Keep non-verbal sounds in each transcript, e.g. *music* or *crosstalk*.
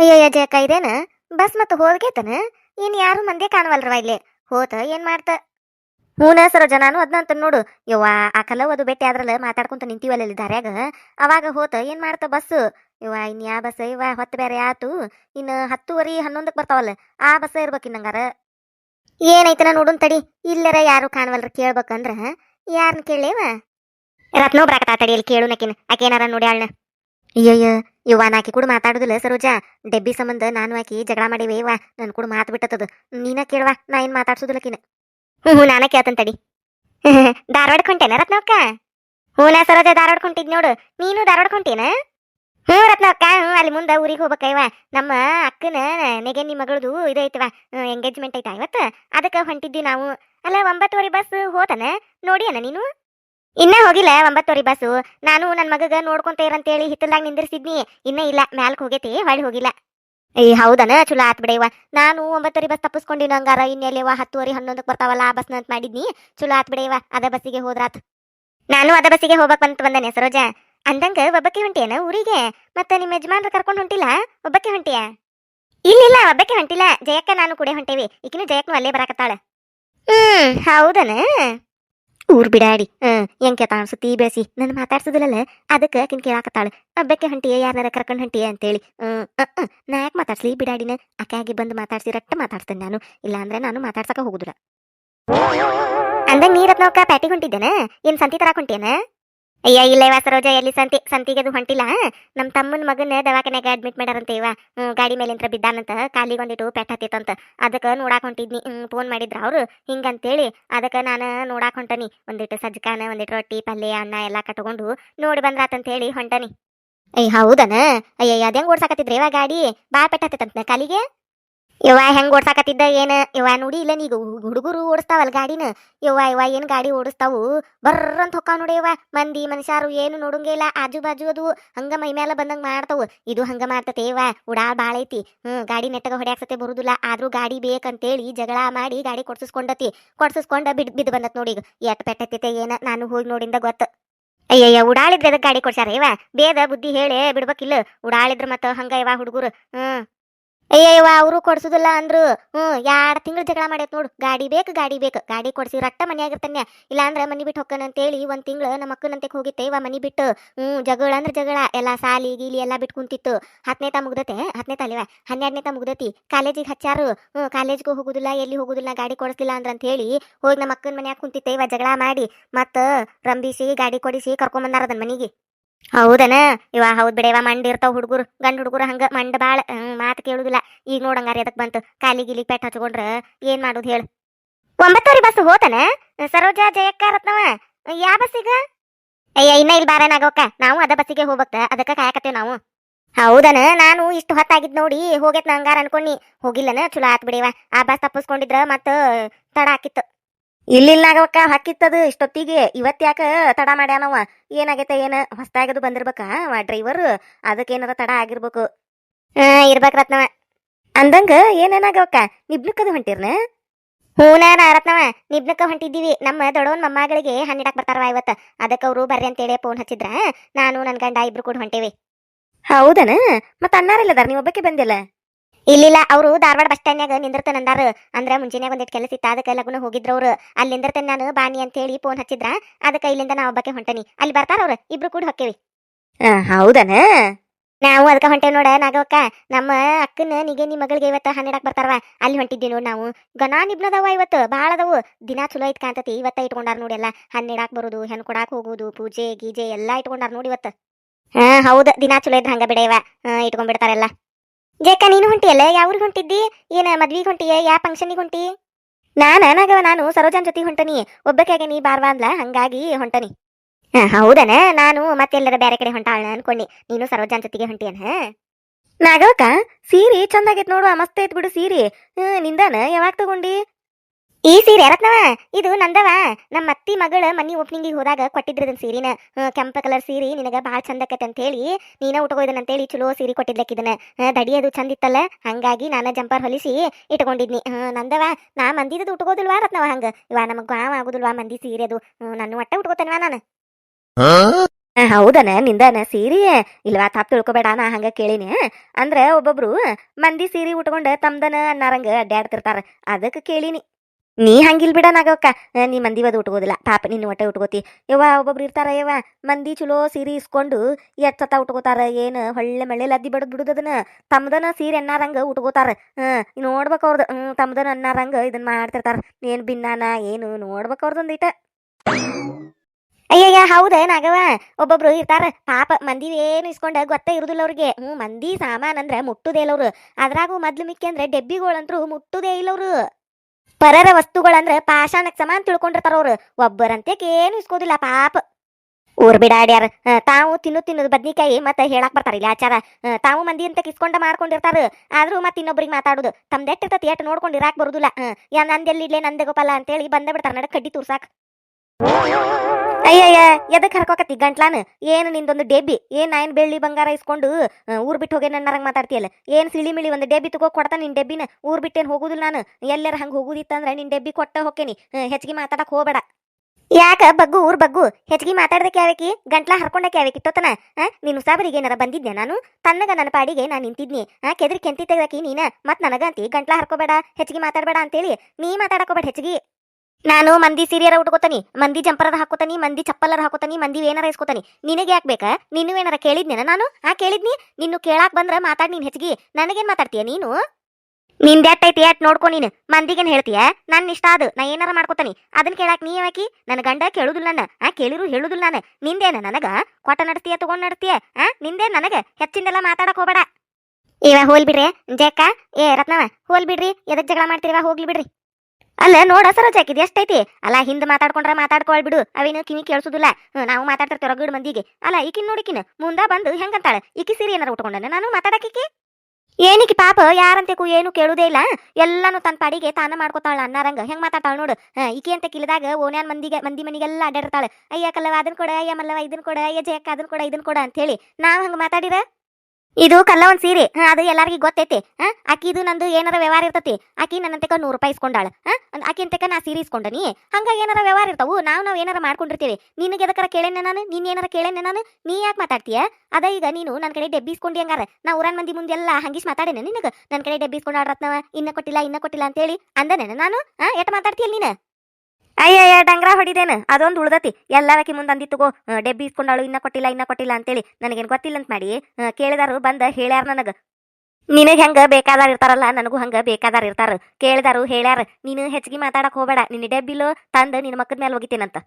ಅಯ್ಯಯ್ಯ ಜಯಕ ಇದೇನ? ಬಸ್ ಮತ್ತೆ ಹೋದ್ಗೇತನ ಏನ್ ಯಾರು ಮಂದಿ ಕಾಣವಲ್ರವ ಇಲ್ಲಿ? ಹೋತ, ಏನ್ ಮಾಡ್ತ? ಹೂನ ಸರ ಜನಾನು ಅದ್ನಂತ ನೋಡು. ಯವ್ವ, ಆ ಕಲವದು ಭೇಟಿ ಆದ್ರಲ್ಲ ಮಾತಾಡ್ಕೊಂತ ನಿಂತಿವಲ್ಲ ದಾರ್ಯಾಗ? ಅವಾಗ ಹೋತ, ಏನ್ ಮಾಡ್ತ ಬಸ್? ಇವ ಇನ್ ಯಾ ಬಸ್? ಇವ ಹೊತ್ತ ಬೇರೆ ಆತು. ಇನ್ನ ಹತ್ತುವರಿ ಹನ್ನೊಂದಕ್ ಬರ್ತಾವಲ್ಲ, ಆ ಬಸ್ ಇರ್ಬೇಕು ಇನ್ನಂಗಾರ. ಏನೈತನ ನೋಡುನ್ ತಡಿ. ಇಲ್ಲರ ಯಾರು ಕಾಣವಲ್ರ ಕೇಳ್ಬೇಕಂದ್ರ? ಯಾರನ್ನ ಕೇಳೇವ ರತ್ನೋ ಬರಾಕತ್ತ ತಡಿ, ಇಲ್ಲಿ ಕೇಳು ನಕಿನ ಆಕೇನಾರ ನೋಡಿ ಅಳ್ನ ಅಯ್ಯಯ್ಯ ಇವ ನಾಕಿ ಕೂಡ ಮಾತಾಡುದಿಲ್ಲ ಸರೋಜಾ. ಡೆಬ್ಬಿ ಸಂಬಂಧ ನಾನು ಆಕಿ ಜಗಳ ಮಾಡಿವೆ ಇವ ನನ್ ಕೂಡ ಮಾತು ಬಿಟ್ಟತದ. ನೀನ ಕೇಳುವ, ನಾ ಏನ್ ಮಾತಾಡ್ಸುದಿಲ್ಲಕಿನ *laughs* ಹ್ಞೂ ಹ್ಞೂ ನಾನ ಕೇಳ್ತಂತ ತಡಿ. ಧಾರವಾಡ ಕೊಂಟೇನ ರತ್ನಕ್ಕ ಹ್ಞೂ ಸರೋಜಾ ಧಾರವಾಡ ಕೊಂಟಿದ್ ನೋಡು. ನೀನು ಧಾರವಾಡ ಕೊಂಟೇನ? ಹ್ಞೂ ರತ್ನಕ್ಕ ಹ್ಞೂ, ಅಲ್ಲಿ ಮುಂದೆ ಊರಿಗೆ ಹೋಗ್ಬೇಕ ಇವ ನಮ್ಮ ಅಕ್ಕನ ನೆಗೆ ನಿಮ್ಮ ಮಗಳದು ಇದೈತವ ಎಂಗೇಜ್ಮೆಂಟ್ ಐತಾ ಇವತ್ತು. ಅದಕ್ಕೆ ಹೊಂಟಿದ್ವಿ ನಾವು. ಅಲ್ಲ, ಒಂಬತ್ತುವರೆ ಬಸ್ ಹೋತನ? ನೋಡಿಯನ ನೀನು? ಇನ್ನ ಹೋಗಿಲ್ಲ ಒಂಬತ್ತುವರೆ ಬಸ್ಸು. ನಾನು ನನ್ನ ಮಗಗ ನೋಡ್ಕೊಂತ ಇರಂತೇಳಿ ಹಿತ್ತಲ್ದಾಗ ನಿಂದಿರ್ಸಿದ್ನಿ. ಇನ್ನ ಇಲ್ಲ, ಮ್ಯಾಲ್ಕ್ ಹೋಗೈತಿ, ಹೊಳ್ಳಿ ಹೋಗಿಲ್ಲ. ಏ, ಹೌದನ? ಚಲೋ ಆತ್ ಬಿಡವ್ವ ನಾನು ಒಂಬತ್ತುವರೆ ಬಸ್ ತಪ್ಪಿಸ್ಕೊಂಡಿನ ಹಂಗಾರ ಇನ್ನೆಲ್ಲಿವ ಹತ್ತುವರೆ ಹನ್ನೊಂದಕ್ಕೆ ಬರ್ತಾವಲ್ಲ, ಆ ಬಸ್ನ ಅಂತ ಮಾಡಿದ್ನಿ. ಚಲೋ ಆತ್ ಬಿಡವ್ವ ಅದ ಬಸ್ಸಿಗೆ ಹೋದ್ರಾತ್. ನಾನು ಅದ ಬಸ್ಸಿಗೆ ಹೋಗಕ್ ಬಂತ ಬಂದನೆ ಸರೋಜ. ಅಂದಂಗ ಒಬ್ಬಕ್ಕೆ ಹೊಂಟಿಯನ ಊರಿಗೆ? ಮತ್ತೆ ನಿಮ್ಮ ಯಜಮಾನ್ರು ಕರ್ಕೊಂಡು ಹೊಂಟಿಲ್ಲ? ಒಬ್ಬಕ್ಕೆ ಹೊಂಟಿಯ? ಇಲ್ಲಿಲ್ಲ ಒಬ್ಬಕ್ಕೆ ಹೊಂಟಿಲ್ಲ. ಜಯಕ್ಕ ನಾನು ಕೂಡ ಹೊಂಟೇವಿ. ಈಕಿನ ಜಯಕ್ಕನು ಅಲ್ಲೇ ಬರಾಕತ್ತಾಳ. ಹ್ಮ್, ಹೌದನ? ಊರ್ ಬಿಡಾಡಿ. ಹೆಂಗೆ ಹೆಂಗ್ ಕೇಳ್ತಾಳ ಸುತ್ತಿ ಬೇಸಿ ನನ್ನ ಮಾತಾಡ್ಸುದಿಲ್ಲಲ್ಲ, ಅದಕ್ಕೆ ಆಕಿನ್ ಕೇಳಾಕತ್ತಾಳ. ಅಬ್ಬಕ್ಕೆ ಹೊಂಟಿಯ ಯಾರನ್ನಾರ ಕರ್ಕೊಂಡು ಹೊಂಟಿಯ ಅಂತೇಳಿ. ನಾ ಯಾಕೆ ಮಾತಾಡ್ಸ್ಲಿ ಬಿಡಾಡಿನ? ಆಕೆ ಬಂದು ಮಾತಾಡ್ಸಿ ರಟ್ಟ ಮಾತಾಡ್ತೇನೆ ನಾನು. ಇಲ್ಲಾಂದ್ರೆ ನಾನು ಮಾತಾಡ್ಸಕ ಹೋಗುದಿಲ್ಲ. ಅಂದಂಗ ನೀರತ್ನವಕ್ಕ ಪ್ಯಾಟಿಗೆ ಹೊಂಟಿದ್ದೇನೆ? ಏನು ಸಂತಿ ತರಾಕ್ ಹೊಂಟಿಯನ? ಅಯ್ಯ, ಇಲ್ಲ ಇವ ಸರೋಜ, ಎಲ್ಲಿ ಸಂತಿ, ಸಂತಿಗೆ ಅದು ಹೊಂಟಿಲ್ಲ ನಮ್ಮ ತಮ್ಮನ ಮಗನ ದವಾಖಾನೆಗೆ ಅಡ್ಮಿಟ್ ಮಾಡ್ಯಾರಂತ ಇವ. ಗಾಡಿ ಮೇಲಿಂತ್ರ ಬಿದ್ದಾನಂತ, ಕಾಲಿಗೆ ಒಂದಿಟ್ಟು ಪೆಟ್ ಹತ್ತಿತ್ತಂತ ಅದಕ್ಕೆ ನೋಡಾಕ್ ಹೊಂಟಿದ್ನಿ. ಫೋನ್ ಮಾಡಿದ್ರ ಅವ್ರು. ಹಿಂಗಂತೇಳಿ ಅದಕ್ಕೆ ನಾನು ನೋಡಾಕ್ ಹೊಂಟನಿ. ಒಂದಿಟ್ಟು ಸಜ್ಜಕಾನ, ಒಂದಿಟ್ಟು ರೊಟ್ಟಿ, ಪಲ್ಯ, ಅನ್ನ ಎಲ್ಲ ಕಟ್ಕೊಂಡು ನೋಡಿ ಬಂದ್ರಾತಂತ ಹೇಳಿ ಹೊಂಟನಿ. ಅಯ್ಯ ಹೌದನ? ಅಯ್ಯ ಅದೇ ಓಡ್ಸಾಕತ್ತಿದ್ರಿ ಇವ ಗಾಡಿ? ಬಾ ಪೆಟ್ ಹತ್ತಿತ್ತಂತ ಕಾಲಿಗೆ? ಯವ್ವ ಹೆಂಗ್ ಓಡ್ಸಾಕತ್ತಿದ್ದ ಏನ? ಇವ ನೋಡಿ ಇಲ್ಲ ನೀಗ ಹುಡುಗರು ಓಡಿಸ್ತಾವಲ್ ಗಾಡಿನ? ಇವ ಇವ ಏನ್ ಗಾಡಿ ಓಡಿಸ್ತಾವು? ಬರ್ರಂತ ಹೊಕ್ಕಾವ್ ನೋಡಿ ಇವ ಮಂದಿ ಮನುಷ್ಯರು ಏನು ನೋಡಂಗೆ ಇಲ್ಲ. ಆಜು ಬಾಜು ಅದು. ಹಂಗ ಮೈ ಮೇಲೆ ಬಂದಂಗ ಮಾಡ್ತಾವು. ಇದು ಹಂಗ ಮಾಡ್ತತೆ ಇವ ಉಡಾ ಬಾಳ ಐತಿ. ಹ್ಮ್, ಗಾಡಿ ನೆಟ್ಟಗ ಹೊಡ್ಯಾಕ್ಸತೆ ಬರುದಿಲ್ಲ. ಆದ್ರೂ ಗಾಡಿ ಬೇಕಂತೇಳಿ ಜಗಳ ಮಾಡಿ ಗಾಡಿ ಕೊಡ್ಸಿಸ್ಕೊಂಡತಿ. ಕೊಡ್ಸಿಸ್ಕೊಂಡ ಬಿಡ್ ಬಿದ್ದು ಬಂದತ್ ನೋಡಿ ಈಗ. ಎಟ್ ಪೆಟ್ಟೈತೆ ಏನ? ನಾನು ಹೋಗಿ ನೋಡಿಂದ ಗೊತ್ತ. ಅಯ್ಯಯ್ಯ, ಉಡಾಳಿದ್ರೆ ಅದಕ್ಕೆ ಗಾಡಿ ಕೊಡ್ಸಾರ ಇವ ಬೇದ ಬುದ್ಧಿ ಹೇಳಿ ಬಿಡ್ಬೇಕಿಲ್ಲ. ಉಡಾಳಿದ್ರ ಮತ್ತ ಹಂಗ ಇವ ಹುಡುಗರು. ಹ್ಮ್. ಅಯ್ಯಯ್ಯವ ಅವರು ಕೊಡ್ಸುದಿಲ್ಲ ಅಂದ್ರು. ಹ್ಮ್ ಎರಡ್ ತಿಂಗಳು ಜಗಳ ಮಾಡೈತ್ ನೋಡು. ಗಾಡಿ ಬೇಕು ಗಾಡಿ ಬೇಕು. ಗಾಡಿ ಕೊಡ್ಸಿ ರಟ್ಟ ಮನೆಯಾಗಿರ್ತಾನೆ ಇಲ್ಲ ಅಂದ್ರೆ ಮನಿ ಬಿಟ್ಟು ಹೊಕ್ಕನ ಅಂತೇಳಿ ಒಂದ್ ತಿಂಗಳು ನಮ್ಮ ಅಕ್ಕನಂತೆ ಹೋಗಿತ್ತೆ, ಇವ ಮನಿ ಬಿಟ್ಟು. ಹ್ಮ್, ಜಗಳ ಅಂದ್ರೆ ಜಗಳ. ಎಲ್ಲ ಸಾಲಿ, ಗೀಲಿ ಎಲ್ಲ ಬಿಟ್ಟು ಕುಂತಿತ್ತು. ಹತ್ತನೇ ತಾ ಮುಗ್ದತೆ ಹತ್ತನೇ ತಾಲಿವ ಹನ್ನೆರಡನೇ ತಾ ಮುಗ್ದತಿ. ಕಾಲೇಜಿಗೆ ಹಚ್ಚಾರು ಹ್ಮ್, ಕಾಲೇಜ್ಗೂ ಹೋಗುದಿಲ್ಲ, ಎಲ್ಲಿ ಹೋಗುದಿಲ್ಲ, ಗಾಡಿ ಕೊಡಿಸ್ಲಿಲ್ಲ ಅಂದ್ರ ಅಂತ ಹೇಳಿ ಹೋಗಿ ನಮ್ಮ ಅಕ್ಕನ ಮನ್ಯಾಗ ಕುಂತಿತ್ತೆ ಇವ ಜಗಳ ಮಾಡಿ. ಮತ್ತ ರಂಬಿಸಿ, ಗಾಡಿ ಕೊಡಿಸಿ ಕರ್ಕೊಂಡ್ ಬಂದಾರ ಅದನ್ ಮನಿಗೆ. ಹೌದನ? ಇವ ಹೌದ್ ಬಿಡ, ಇವ ಮಂಡ್ ಇರ್ತಾವ ಹುಡುಗರು, ಗಂಡ ಹುಡುಗರು ಹಂಗ ಮಂಡ್ ಬಾಳ ಮಾತು ಕೇಳುದಿಲ್ಲ. ಈಗ ನೋಡಂಗಾರ ಎದಕ್ ಬಂತು? ಕಾಲಿ ಗಿಲಿ ಪೆಟ್ ಹಚ್ಕೊಂಡ್ರ ಏನ್ ಮಾಡುದು ಹೇಳು. ಒಂಬತ್ತೂರಿ ಬಸ್ ಹೋತನ? ಸರೋಜ ಜಯಕ್ಕ ರತ್ನವ ಯಾ ಬಸ್ಸಿಗ? ಅಯ್ಯ, ಇನ್ನ ಇಲ್ಲಿ ಬಾರನಾಗೋಕ ನಾವು ಅದ ಬಸ್ಸಿಗೆ ಹೋಗ್ಬೇಕ ಅದಕ್ಕ ಕಾಯಕತ್ತೇವ್ ನಾವು. ಹೌದನ? ನಾನು ಇಷ್ಟು ಹೊತ್ತಾಗಿದ್ ನೋಡಿ ಹೋಗೈತ್ ನಂಗಾರ ಅನ್ಕೊಂಡಿ. ಹೋಗಿಲ್ಲನ? ಚಲೋ ಆತ್ ಬಿಡಿವ ಆ ಬಸ್ ತಪ್ಪಿಸ್ಕೊಂಡಿದ್ರ ಮತ್ತ ತಡ ಆಕಿತ್ತು ಇಲ್ಲಿಲ್ಲಾಗವಕ್ಕ ಹಾಕಿತ್ತದು ಇಷ್ಟೊತ್ತಿಗೆ. ಇವತ್ತು ಯಾಕ ತಡ ಮಾಡ್ಯಾನವ? ಏನಾಗೈತೆ ಏನ? ಹೊಸ್ತಾಗದು ಬಂದಿರ್ಬೇಕ ಡ್ರೈವರ್ ಅದಕ್ಕೇನದ ತಡ ಆಗಿರ್ಬೇಕು. ಹಾ ಇರ್ಬೇಕ್ ರತ್ನವ. ಅಂದಂಗ ಏನೇನಾಗವಕ್ಕ ನಿಬ್ನಕ್ಕದು ಹೊಂಟಿರ್ನ? ಹೂನ ರತ್ನವ. ನಿಬ್ನಕ್ಕ ಹೊಂಟಿದ್ದೀವಿ. ನಮ್ಮ ದೊಡ್ಡವನ್ ಮೊಮ್ಮಗಳಿಗೆ ಹಣ್ಣಿಡಕ್ ಬರ್ತಾರವ ಇವತ್ತ. ಅದಕ್ಕ ಅವರು ಬರ್ರಿ ಅಂತೇಳಿ ಫೋನ್ ಹಚ್ಚಿದ್ರ. ನಾನು ನನ್ನ ಗಂಡ ಇಬ್ರು ಕೂಡ ಹೊಂಟೇವಿ. ಹೌದನ? ಮತ್ತ ಅಣ್ಣಾರಿಲ್ಲದಾರ ನೀವು ಒಬ್ಬಕ್ಕೆ ಬಂದಿಲ್ಲ? ಇಲ್ಲಿಲ್ಲ ಅವರು ಧಾರವಾಡ ಬಸ್ ಸ್ಟ್ಯಾಂಡ್ನಾಗ ನಿಂದಿರ್ತೇನೆ ಅಂದಾರ. ಅಂದ್ರೆ ಮುಂಜಾನೆ ಒಂದಿಟ್ಟು ಕೆಲಸ ಇತ್ತ ಅದಕ್ಕೆ ಲಗ್ನ ಹೋಗಿದ್ರು ಅವ್ರು. ಅಲ್ಲಿ ನಿಂದಿರ್ತೇನೆ ನಾನು ಬಾನಿ ಅಂತ ಹೇಳಿ ಫೋನ್ ಹಚ್ಚಿದ್ರ. ಅದಕ್ಕೆ ಇಲ್ಲಿಂದ ನಾ ಒಬ್ಬಕ್ಕೆ ಹೊಂಟನಿ. ಅಲ್ಲಿ ಬರ್ತಾರ ಅವ್ರು ಇಬ್ರು ಕೂಡ ಹೊಕ್ಕೇವಿ. ಹೌದನ? ನಾವು ಅದಕ್ಕೆ ಹೊಂಟೇವಿ ನೋಡ ನಾಗವಕ್ಕ. ನಮ್ಮ ಅಕ್ಕನ ನಿಗೆ ನಿಮ್ಮ ಮಗಳಿಗೆ ಇವತ್ತ ಹನ್ನೆರಡಕ್ ಬರ್ತಾರವ. ಅಲ್ಲಿ ಹೊಂಟಿದ್ವಿ ನೋಡಿ ನಾವು. ಗನಾ ನಿಬ್ನದವ ಇವತ್ತು ಭಾಳ ಅದಾವು. ದಿನ ಚಲೋ ಐತ್ ಕಾಂತತಿ ಇವತ್ತ ಇಟ್ಕೊಂಡಾರ ನೋಡಿ ಎಲ್ಲ. ಹನ್ನೆರಡಾಕ್ ಬರೋದು ಹೆಣ್ ಕೊಡಾಕ್ ಹೋಗುದು ಪೂಜೆ ಗೀಜೆ ಎಲ್ಲಾ ಇಟ್ಕೊಂಡಾರ ನೋಡಿ ಇವತ್ತು. ಹಾ ಹೌದು. ದಿನ ಚಲೋ ಇದ್ರ ಹಂಗ ಬಿಡೆವ. ಇಟ್ಕೊಂಡ್ಬಿಡ್ತಾರೆಲ್ಲ. ಜೇಕ, ನೀನು ಹೊಂಟಿಯಲ್ಲ? ಯಾವ್ರಿಗೆ ಹೊಂಟಿದ್ದಿ? ಏನ, ಮದ್ವಿಗೆ ಹೊಂಟಿಯ? ಯಾವ ಫಂಕ್ಷನಿಗೆ ಹೊಂಟಿ? ನಾನ ನಾಗವ ನಾನು ಸರೋಜನ್ ಜೊತೆ ಹೊಂಟನಿ. ಒಬ್ಬಕ್ಕೆ ನೀ ಬಾರ್ವಾ ಅಂದ್ಲ, ಹಂಗಾಗಿ ಹೊಂಟನಿ. ಹೌದನ? ನಾನು ಮತ್ತೆಲ್ಲರ ಬೇರೆ ಕಡೆ ಹೊಂಟಾಳ ಅನ್ಕೊಂಡಿ. ನೀನು ಸರೋಜನ್ ಜೊತೆಗೆ ಹೊಂಟಿಯನ? ನಾಗವಕ್ಕ, ಸೀರೆ ಚಂದಾಗೈತ್ ನೋಡುವ, ಮಸ್ತ್ ಐತ್ ಬಿಡು ಸೀರೆ. ನಿಂದಾನ? ಯಾವಾಗ ತಗೊಂಡಿ? ಈ ಸೀರೆ ರತ್ನವ ಇದು ನಂದವ. ನಮ್ಮ ಅತ್ತಿ ಮಗಳ ಮನಿ ಓಪನಿಂಗಿಗೆ ಹೋದಾಗ ಕೊಟ್ಟಿದ್ರದನ್ ಸೀರಿನ. ಕೆಂಪ ಕಲರ್ ಸೀರೆ, ನಿನಗೆ ಭಾಳ ಚಂದ ಅಂತ ಹೇಳಿ ನೀನ ಉಟ್ಕೋದನ್ ಅಂತೇಳಿ ಚಲೋ ಸೀರೆ ಕೊಟ್ಟಿದ್ಲಕ್ಕಿದನ ದಡಿ ಅದು ಚಂದ ಇತ್ತಲ್ಲ, ಹಂಗಾಗಿ ನಾನು ಜಂಪರ್ ಹೊಲಿಸಿ ಇಟ್ಕೊಂಡಿದ್ನಿ. ನಂದವ, ನಾ ಮಂದಿದ್ದು ಉಟ್ಕೋದಿಲ್ವಾ ರತ್ನವ ಹಂಗ? ಇವ ನಮಗ್ ಗಾವ ಆಗುದಿಲ್ವಾ ಮಂದಿ ಸೀರೆ ಅದು? ನನ್ನ ನಾನು ಒಟ್ಟ ಉಟ್ಕೋತೇನ್ವಾ ನಾನು? ಹೌದನ, ನಿಂದನ ಸೀರೆ. ಇಲ್ವಾ ತಾಪ್ ತಿಳ್ಕೊಬೇಡ, ನಾ ಹಂಗ ಕೇಳಿನಿ. ಅಂದ್ರೆ ಒಬ್ಬೊಬ್ರು ಮಂದಿ ಸೀರೆ ಉಟ್ಕೊಂಡ ತಮ್ದನ ಅನ್ನಾರಂಗ ಅಡ್ಡಾಡ್ತಿರ್ತಾರ ಅದಕ್ಕೆ ಕೇಳಿನಿ. ನೀ ಹಂಗಿಲ್ ಬಿಡ ನಾಗವಕ್ಕ ನೀ ಮಂದಿ ಬದ್ ಉಟ್ಕೋದಿಲ್ಲ ಪಾಪ ನಿನ್ನ ಹೊಟ್ಟೆ ಉಟ್ಕೋತಿ ಯವ್ವ, ಒಬ್ಬೊಬ್ರು ಇರ್ತಾರ ಯವ್ವ. ಮಂದಿ ಚಲೋ ಸೀರೆ ಇಸ್ಕೊಂಡು ಎಷ್ಟ್ ಸತ ಉಟ್ಕೋತಾರ. ಏನು ಹೊಳ್ಳೆ ಮಳೆ ಲದ್ದಿ ಬಡದ್ ಬಿಡುದದನ್ನ ತಮ್ದನ ಸೀರೆ ಅನ್ನಾರಂಗ ಉಟ್ಕೋತಾರ. ಹ್ಮ್ ನೋಡ್ಬೇಕು ಅವ್ರದ್ದು ಹ್ಮ್, ತಮ್ದನ ಅನ್ನಾರಂಗ ಇದನ್ನ ಮಾಡ್ತಿರ್ತಾರ. ಏನ್ ಭಿನ್ನಾನ ಏನು ನೋಡ್ಬೇಕು ಇಟ ಅಯ್ಯಯ್ಯ, ಹೌದ ನಾಗವ ಒಬ್ಬೊಬ್ರು ಇರ್ತಾರ. ಪಾಪ ಮಂದಿ ಏನು ಇಸ್ಕೊಂಡ ಗೊತ್ತೇ ಇರುದಿಲ್ಲ ಅವ್ರಿಗೆ. ಹ್ಞೂ ಮಂದಿ ಸಾಮಾನ್ ಅಂದ್ರೆ ಮುಟ್ಟುದೇ ಇಲ್ಲ ಅವ್ರು. ಅದ್ರಾಗೂ ಮೊದ್ಲು ಮಿಕ್ಕಿ ಅಂದ್ರೆ ಡೆಬ್ಬಿಗಳಂತರೂ ಮುಟ್ಟುದೇ ಇಲ್ಲ ಅವ್ರು. ಪರರ ವಸ್ತುಗಳಂದ್ರ ಪಾಷಾಣಕ್ ಸಮಾನ ತಿಳ್ಕೊಂಡಿರ್ತಾರ ಅವ್ರು. ಒಬ್ಬರಂತೆ ಏನು ಇಸ್ಕೋದಿಲ್ಲ, ಪಾಪ. ಊರ್ ಬಿಡಾಡ್ಯಾರ. ತಾವು ತಿನ್ನು, ತಿನ್ನೋದು ಬದ್ನಿಕಾಯಿ ಮತ್ತೆ ಹೇಳಕ್ ಬರ್ತಾರ ಇಲ್ಲಿ ಆಚಾರ. ತಾವು ಮಂದಿ ಅಂತ ಕಿಸ್ಕೊಂಡ ಮಾಡ್ಕೊಂಡಿರ್ತಾರ. ಆದ್ರೂ ಮತ್ತೆ ಇನ್ನೊಬ್ರಿಗೆ ಮಾತಾಡುದು. ತಮ್ದೆಟ್ಟಿರ್ತತಿ, ಎಟ್ ನೋಡ್ಕೊಂಡು ಇರಾಕ್ ಬರುದಿಲ್ಲ. ಯಾ ನಂದೆಲ್ಲಿಡ್ಲೆ ನಂದೆ ಗೋಪಾಲ ಅಂತೇಳಿ ಬಂದ ಬಿಡ್ತಾರ ನಡ ಕಡ್ಡಿ ತೂರ್ಸಾಕ್. ಅಯ್ಯಯ್ಯ, ಎದಕ್ ಹರ್ಕೋಕತ್ತಿ ಗಂಟ್ಲಾನ? ಏನು ನಿಂದೊಂದು ಡೇಬಿ? ಏನ್ ನಾಯನ್ ಬೆಳ್ಳಿ ಬಂಗಾರ ಇಸ್ಕೊಂಡು ಊರ್ ಬಿಟ್ಟು ಹೋಗೇನ ನನ್ನರಂಗ್ ಮಾತಾಡ್ತೀಯಲ್ಲ? ಏನ್ ಸಿಳಿ ಮಿಳಿ ಒಂದು ಡೇಬಿ ತಗೋ ಕೊಡ್ತಾ ನಿನ್ ಡೆಬ್ಬಿನ ಊರ್ ಬಿಟ್ಟೇನ್ ಹೋಗುದಿಲ್ಲ ನಾನು. ಎಲ್ಲರ ಹಂಗ ಹೋಗುದಿತ್ತಂದ್ರ ನಿನ್ ಡೆಬ್ಬಿ ಕೊಟ್ಟ ಹೋಕೇನಿ ಹೆಚ್ಚಿಗೆ ಮಾತಾಡಕ್ ಹೋಗಬೇಡ. ಯಾಕ ಬಗ್ಗು, ಊರ್ ಬಗ್ಗು? ಹೆಚ್ಚಿಗೆ ಮಾತಾಡ್ದಕ್ಕೆ ಯಾವಕಿ ಗಂಟ್ಲ ಹರ್ಕೊಂಡಕ್ಕೆ ಯಾವಕಿ ತೊತ್ತನ ನೀನು ಸಾಬರಿಗೆ ಏನಾರ ಬಂದಿದ್ದೆ ನಾನು? ತನ್ನಗ ನನ್ನ ಪಾಡಿಗೆ ನಾನು ನಿಂತಿದ್ನಿ. ಆ, ಕೆದ್ರಿ ಕೆಂತಿ ತೆಗ್ದಾಕಿ ನೀನ? ಮತ್ ನನಗಂತಿ ಗಂಟ್ಲ ಹರ್ಕೋಬೇಡ ಹೆಚ್ಚಿಗೆ ಮಾತಾಡ್ಬೇಡ ಅಂತೇಳಿ. ನೀ ಮಾತಾಡಕೋಬೇಡ ಹೆಚ್ಚಿಗೆ ನಾನು ಮಂದಿ ಸೀರಿಯರ ಉಟ್ಕೋತಾನಿ, ಮಂದಿ ಜಂಪರದ ಹಾಕೋತಾನಿ, ಮಂದಿ ಚಪ್ಪಲರ ಹಾಕೋತಾನಿ, ಮಂದಿ ಏನಾರ ಇಸ್ಕೋತಾನಿ ನಿನಗೆ ಯಾಕೆ ಬೇಕಾ? ನೀನು ಏನಾರ ಕೇಳಿದ್ನೇನ ನಾನು? ಆ, ಕೇಳಿದ್ನಿ? ನಿನ್ನು ಕೇಳಾಕ್ ಬಂದ್ರ ಮಾತಾಡ್ ನೀನ್ ಹೆಚ್ಚಿಗೆ ನನಗೇನ್ ಮಾತಾಡ್ತೀಯ ನೀನು? ನಿಂದ ಐತಿ ಎಟ್ ನೋಡ್ಕೊ ನೀನು. ಮಂದಿಗೇನ್ ಹೇಳ್ತೀಯ? ನನ್ ಇಷ್ಟ ಅದು ನಾ ಏನಾರ ಮಾಡ್ಕೋತಾನಿ. ಅದನ್ನ ಕೇಳಾಕ್ ನೀ ಯಾಕಿ? ನನ್ನ ಗಂಡ ಕೇಳುದಿಲ್ಲ ನನ್ನ. ಆ, ಕೇಳಿರು ಹೇಳುದಿಲ್ಲ ನಾನು. ನಿಂದೇನ ನನಗ? ಕೊಟ್ಟ ನಡ್ತೀಯ ತಗೊಂಡ್ ನಡ್ತೀಯ ಆ ನಿಂದೇ ನನಗ? ಹೆಚ್ಚಿಂದೆಲ್ಲ ಮಾತಾಡಕ್ ಹೋಗ್ಬೇಡ. ಇವ ಹೋಲ್ ಬಿಡ್ರಿ, ಜೇಕ. ಏ, ರತ್ನವ, ಹೋಲ್ ಬಿಡ್ರಿ. ಎದಕ್ ಜಗಳ ಮಾಡ್ತೀರಿವ ಹೋಗ್ಲಿ ಬಿಡ್ರಿ. ಅಲ್ಲ ನೋಡ ಸರೋಜ ಆಕಿದ್ ಎಷ್ಟೈತಿ ಅಲ್ಲ, ಹಿಂದ್ ಮಾತಾಡ್ಕೊಂಡ್ರೆ ಮಾತಾಡ್ಕೊಳ್ ಬಿಡು. ಅವೇನು ಕಿವಿ ಕೇಳಿಸೋದಿಲ್ಲ. ನಾವು ಮಾತಾಡ್ತಿರ್ತೀವಿ ರಗಡ್ ಮಂದಿಗೆ. ಅಲ್ಲ, ಈಕಿನ್ ನೋಡಿಕಿನ, ಮುಂದ ಬಂದು ಹೆಂಗಂತಾಳೆ? ಈಕಿ ಸೀರೆ ಏನಾರ ಉಟ್ಕೊಂಡನ? ನಾನು ಮಾತಾಡಕಿಕಿ ಏನಿಕಿ ಪಾಪ ಯಾರಂತೇಕು ಏನು ಕೇಳುದೇ ಇಲ್ಲ. ಎಲ್ಲಾನು ತನ್ನ ಪಾಡಿಗೆ ತಾನ ಮಾಡ್ಕೊತಾಳ ಅನ್ನಾರಂಗ. ಹೆಂಗ್ ಮಾತಾಡ್ತಾಳ ನೋಡು. ಈಕಿ ಅಂತ ಕಿಲಿದಾಗ ಓನ್ಯಾನ್ ಮಂದಿಗೆ, ಮಂದಿ ಮನಿಗೆಲ್ಲ ಅಡ್ಡಾಡ್ತಾಳೆ ಅಯ್ಯ ಕಲ್ಲವ ಅದನ್ ಕೊಡ, ಅಯ್ಯ ಮಲ್ಲವ ಇದನ್ ಕೊಡ, ಅಯ್ಯ ಜಯಕ್ಕ, ಅದನ್ ಕೊಡ, ಇದನ್ ಕೊಡ ಅಂತ ಹೇಳಿ. ನಾವ್ ಹಂಗ ಮಾತಾಡಿರ? ಇದು ಕಲ್ಲವನ್ ಸೀರೆ. ಹಾ, ಅದು ಎಲ್ಲಾರ್ಗಿ ಗೊತ್ತೈತಿ. ಹಾ ಆಕಿ ಇದು ನಂದು ಏನಾರ ವ್ಯವಹಾರ ಇರ್ತತಿ. ಆಕಿ ನನ್ನಂತಕ ನೂರು ರೂಪಾಯಿ ಇಸ್ಕೊಂಡಾಳ. ಹಾ ಆಕಿ ಅಂತಕ ನಾ ಸೀರೆ ಇಸ್ಕೊಂಡನಿ ಹಂಗ ಏನಾರ ವ್ಯವಹಾರ ಇರ್ತಾವು ನಾವ್ ನಾವ್ ಏನಾರ ಮಾಡ್ಕೊಂಡಿರ್ತೀವಿ. ನಿನಗೆ ಎದಕ್ಕಾರ ಕೇಳೇನೆ ನಾನು? ನೀನು ಏನಾರ ಕೇಳೇನೆ ನಾನು? ನೀ ಯಾಕೆ ಮಾತಾಡ್ತೀಯ? ಅದ ಈಗ ನೀನು ನನ್ನ ಕಡೆ ಡೆಬ್ಬಿ ಇಸ್ಕೊಂಡಿ ಹಂಗಾರ. ನಾ ಊರನ್ ಮಂದಿ ಮುಂದೆ ಎಲ್ಲ ಹಂಗಿಸ್ ಮಾತಾಡೇನೆ ನಿನಗ. ನನ್ನ ಕಡೆ ಡೆಬ್ಬಿ ಇಸ್ಕೊಂಡಾಳ ರತ್ನವ ಇನ್ನ ಕೊಟ್ಟಿಲ್ಲ ಇನ್ನ ಕೊಟ್ಟಿಲ್ಲ ಅಂತೇಳಿ ಅಂದನೇನ ನಾನು? ಎಟ್ ಮಾತಾಡ್ತೀಯಲ್ಲ ನೀನು? ಅಯ್ಯಯ್ಯ ಡಂಗ್ರ ಹೊಡಿದೇನು? ಅದೊಂದು ಉಳ್ದತಿ. ಎಲ್ಲಾಕಿ ಮುಂದೆ ಅಂದಿ ತಗೋ ಆ, ಡೆಬ್ಬಿ ಇಸ್ಕೊಂಡಾಳು ಇನ್ನ ಕೊಟ್ಟಿಲ್ಲ ಇನ್ನ ಕೊಟ್ಟಿಲ್ಲ ಅಂತೇಳಿ. ನನಗೇನು ಗೊತ್ತಿಲ್ಲ ಅಂತ ಮಾಡಿ ಕೇಳಿದಾರು ಬಂದ ಹೇಳ್ಯಾರ ನನಗ. ನಿನಗೆ ಹೆಂಗ ಬೇಕಾದಾರ ಇರ್ತಾರಲ್ಲ ನನಗೂ ಹಂಗ ಬೇಕಾದಾರ ಇರ್ತಾರ. ಕೇಳಿದಾರು ಹೇಳ್ಯಾರ ನೀನು ಹೆಚ್ಚಿಗೆ ಮಾತಾಡಕ್ ಹೋಗ್ಬೇಡ. ನಿನ್ನ ಡೆಬ್ಬಿಲು ತಂದ ನಿನ್ನ ಮಕ್ಕದ ಮೇಲೆ ಹೋಗಿತೇನಂತ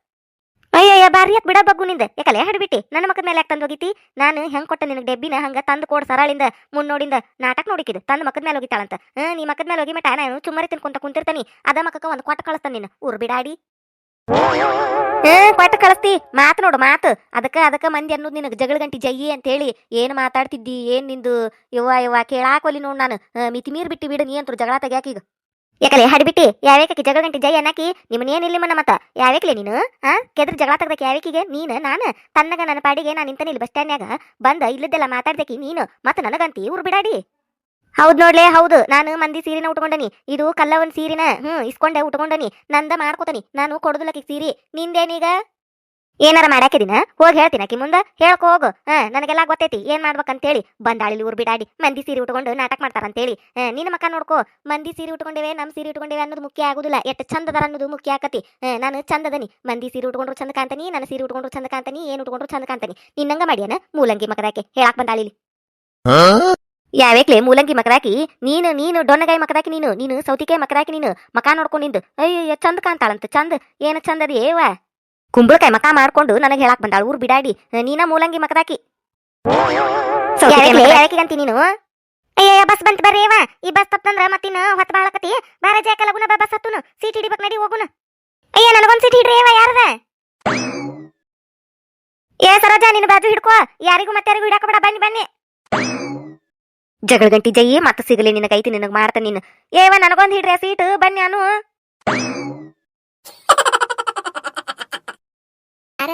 ಅಯ್ಯಯ್ಯ ಬಾರಿ ಅತ್ ಬಿಡ ಬಗ್ಗು ನಿಂದ. ಯಾಕಲೆ ಹಿಡ್ಬಿಟ್ಟಿ, ನನ್ನ ಮಕ್ಕದ ಮೇಲೆ ಯಾಕೆ ತಂದು ಹೋಗಿತಿ ನಾನು ಹೆಂಗ್ ಕೊಟ್ಟ ನಿನಗೆ ಡೆಬ್ಬಿನ? ಹಂಗ ತಂದು ಕೊಡ್ ಸರಳಿಂದ, ಮುನ್ನೋಡಿಂದ, ನಾಟಕ ನೋಡಿಕಿದು ತಂದು ಮಕ್ಕದ ಮೇಲೆ ಹೋಗಿತಾಳಂತ ಹ್ಮ್, ನೀ ಮಕ್ಕದ ಮೇಲೆ ಹೋಗಿ ಮಟ್ಟ ನಾನು ಚುಮ್ಮರಿ ತಿನ್ಕೊಂತ ಕುಂತಿರ್ತಾನಿ. ಅದ ಮಕ್ಕ ಒಂದು ಕೊಟ್ಟ ಕಳಿಸ್ತಾನ ನೀನು. ಊರ್ ಬಿಡಾಡಿ. ಕೊಟ್ಟ ಕಳಿಸ್ತಿ. ಮಾತು ನೋಡು, ಮಾತು. ಅದಕ್ಕ ಅದಕ್ಕ ಮಂದಿ ಅನ್ನೋದು ನಿನಗೆ ಜಗಳ ಗಂಟಿ ಜಯ್ಯಿ ಅಂತೇಳಿ ಏನ್ ಮಾತಾಡ್ತಿದ್ದಿ? ಏನ್ ನಿಂದು? ಯವ್ವ ಯವ್ವ ಕೇಳಾಕೊಲಿ ನೋಡು ನಾನು. ಮಿತಿ ಮೀರ್ ಬಿಟ್ಟು ಬಿಡು, ನೀ ಅಂತೂ ಜಗಳ ತೆಗ್ಯಾಕೀಗ ಯಾಕಲೆ ಹಡ್ಬಿಟ್ಟಿ ಯಾವ್ಯಾಕಿ ಜಗಳ ಗಂಟಿ ಜೈ ಅನ್ನಕಿ? ಏನಿಲ್ಲ ಮನ ಮತ್ತ? ಯಾವ್ಯಾಕಲೆ ನೀನು, ಆ? ಕೆದ್ರ ಜಗಳ ತೆಗ್ದಕ್ಕೆ ಯಾವ್ಯಾಕಿಗೆ? ನೀನು, ನಾನು? ತನ್ನಗ ನನ್ನ ಪಾಡಿಗೆ ನಾನು ನಿಂತನಿಲ್ಲ ಬಸ್ ಸ್ಟ್ಯಾಂಡ್ನ್ಯಾಗ ಬಂದ ಇಲ್ಲದೆಲ್ಲ ಮಾತಾಡ್ದಕ್ಕೆ ನೀನು? ಮತ್ತೆ ನನಗಂತಿ ಊರ್ ಬಿಡಾಡಿ? ಹೌದ್ ನೋಡ್ಲೆ, ಹೌದು. ನಾನು ಮಂದಿ ಸೀರಿನ ಉಟ್ಕೊಂಡನಿ. ಇದು ಕಲ್ಲವನ್ ಸೀರಿನ, ಹ್ಮ್, ಇಸ್ಕೊಂಡೆ ಉಟ್ಕೊಂಡನಿ. ನಂದ ಮಾಡ್ಕೋತನಿ. ನಾನು ಕೊಡುದಿಲ್ಲಕಿ ಸೀರಿ. ನಿಂದೇನೀಗ? ಏನಾರ ಮಾಡಾಕಿದಿನ? ಹೋಗಿ ಹೇಳ್ತೀನಿ ಆಕಿ ಮುಂದ. ಹೇಳ್ಕೊ ಹೋಗು. ಹಾ ನನಗೆಲ್ಲ ಗೊತ್ತೈತಿ. ಏನ್ ಮಾಡ್ಬೇಕಂತೇಳಿ. ಬಂದಾಳಿಲಿ ಊರ್ ಬಿಡಾಡಿ ಮಂದಿ ಸೀರೆ ಉಟ್ಕೊಂಡು ನಾಟಕ ಮಾಡ್ತಾರಂತೇಳಿ. ಹಾ ನಿನ್ನ ಮಕ್ಕ ನೋಡ್ಕೋ. ಮಂದಿ ಸೀರೆ ಉಟ್ಕೊಂಡಿವೆ ನಮ್ ಸೀರೆ ಉಟ್ಕೊಂಡಿವೆ ಅನ್ನೋದು ಮುಖ್ಯ ಆಗುದಿಲ್ಲ. ಎಷ್ಟು ಚಂದದಾರ ಅನ್ನೋದು ಮುಖ್ಯ ಆಕತಿ. ನಾನು ಚಂದದನಿ. ಮಂದಿ ಸೀರೆ ಉಟ್ಕೊಂಡ್ರು ಚಂದ ಕಾಂತನಿ ನನ್ನ ಸೀರೆ ಉಟ್ಕೊಂಡ್ರು ಚಂದ ಕಾಂತನಿ ಏನ್ ಉಟ್ಕೊಂಡ್ರು ಚಂದ ಕಾಂತನಿ ನಿನ್ನಂಗ ಮಾಡ್ಯಾನ? ಮೂಲಂಗಿ ಮಕದಾಕೆ. ಹೇಳಾಕ್ ಬಂದಾಳಿಲಿ. ಯಾವೇಕ್ಲೆ ಮೂಲಂಗಿ ಮಕದಾಕಿ. ನೀನು ನೀನು ಡೊಣ್ಣಗಾಯಿ ಮಕದಾಕಿ ನೀನು. ನೀನು ಸೌತಿಕಾಯಿ ಮಕದಾಕಿ ನೀನು. ಮಕ ನೋಡ್ಕೊಂಡು ನಿಂದು. ಅಯ್ಯಯ್ಯ ಚಂದ ಕಾಂತಾಳಂತ ಚಂದ. ಏನ ಚಂದದಿ? ಏವ ಕುಂಬಳಕಾಯಿ ಮಕ ಮಾಡ್ಕೊಂಡು ನನಗೆ ಹೇಳಕ್ ಬಂದಾಳ. ಊರ್ ಬಿಡಾಡಿ. ನೀನ ಮೂಲಂಗಿ ಮಕದಾಕಿ. ಯಾವೇಕಿ ನೀನು? ಅಯ್ಯಯ್ಯ ಬಸ್ ಬಂತ ಬರ್ರಿ ಅವ ಈ ಬಸ್ ತಪ್ಪಂದ್ರ ಮತ್ತಿನ ಹೊತ್ತ ಬಾಳಕತಿ ಬಾರ ಜಾಕ ಲಗುನ ಬಾ ಬಸ್ ಹತ್ತುನು. ಸೀಟ್ ಹಿಡಿಬೇಕು ನಡಿ ಹೋಗುನ. ಅಯ್ಯ ನನಗೊಂದ್ ಸೀಟ್ ಹಿಡ್ರಿ ಅವ ಯಾರದ? ಏ ಸರೋಜ ನಿನ್ನ ಬಾಜು ಹಿಡ್ಕೋ. ಯಾರಿಗೂ ಮತ್ತೆ ಯಾರಿಗೂ ಹಿಡಕ ಬೇಡ. ಬನ್ನಿ ಬನ್ನಿ. ಜಗಳ ಗಂಟಿ ಜೈ ಮತ್ತೆ ಸಿಗಲಿ. ನಿನಗೈತಿ ಐತಿ ನಿನಗೆ ಮಾಡ್ತಾನೆ ನೀನು. ಏವ ನನಗೊಂದು ಹಿಡ್ರಿ ಸೀಟ್. ಬನ್ನಿ ನಾನು